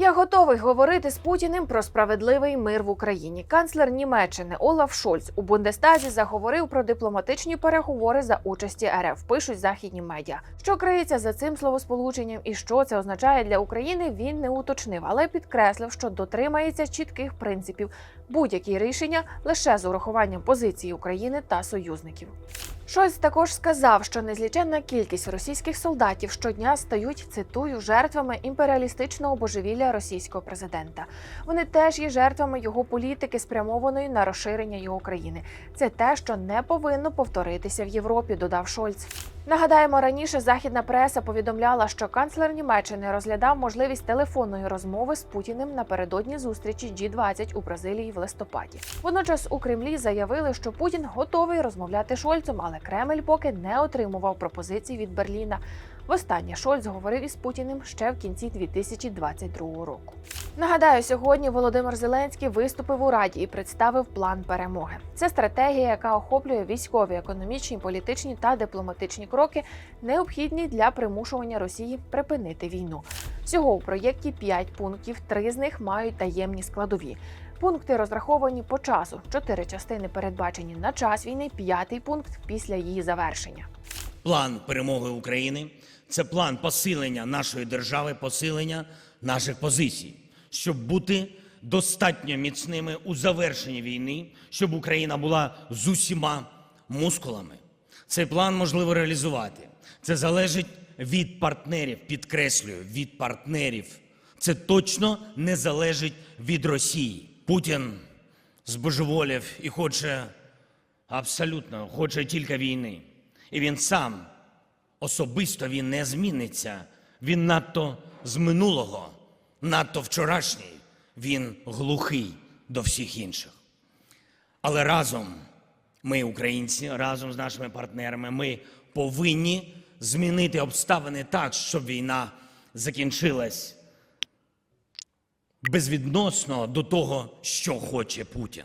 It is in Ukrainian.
Я готовий говорити з Путіним про справедливий мир в Україні. Канцлер Німеччини Олаф Шольц у Бундестазі заговорив про дипломатичні переговори за участі РФ. Пишуть західні медіа. Що криється за цим словосполученням і що це означає для України, він не уточнив, але підкреслив, що дотримається чітких принципів будь-які рішення лише з урахуванням позиції України та союзників. Шольц також сказав, що незліченна кількість російських солдатів щодня стають цитую жертвами імперіалістичного божевілля російського президента. Вони теж є жертвами його політики, спрямованої на розширення його країни. Це те, що не повинно повторитися в Європі, додав Шольц. Нагадаємо, раніше західна преса повідомляла, що канцлер Німеччини розглядав можливість телефонної розмови з Путіним напередодні зустрічі G20 у Бразилії в листопаді. Водночас у Кремлі заявили, що Путін готовий розмовляти Шольцом, але Кремль поки не отримував пропозицій від Берліна. Востаннє Шольц говорив із Путіним ще в кінці 2022 року. Нагадаю, сьогодні Володимир Зеленський виступив у Раді і представив план перемоги. Це стратегія, яка охоплює військові, економічні, політичні та дипломатичні кроки, необхідні для примушування Росії припинити війну. Всього у проєкті 5 пунктів, три з них мають таємні складові. Пункти розраховані по часу. Чотири частини передбачені на час війни, п'ятий пункт після її завершення. План перемоги України це план посилення нашої держави, посилення наших позицій, щоб бути достатньо міцними у завершенні війни, щоб Україна була з усіма мускулами. Цей план можливо реалізувати. Це залежить від партнерів, підкреслюю, від партнерів. Це точно не залежить від Росії. Путін збожеволів і хоче абсолютно хоче тільки війни. І він сам особисто він не зміниться. Він надто з минулого, надто вчорашній. Він глухий до всіх інших. Але разом ми, українці, разом з нашими партнерами, ми повинні змінити обставини так, щоб війна закінчилась безвідносно до того, що хоче Путін.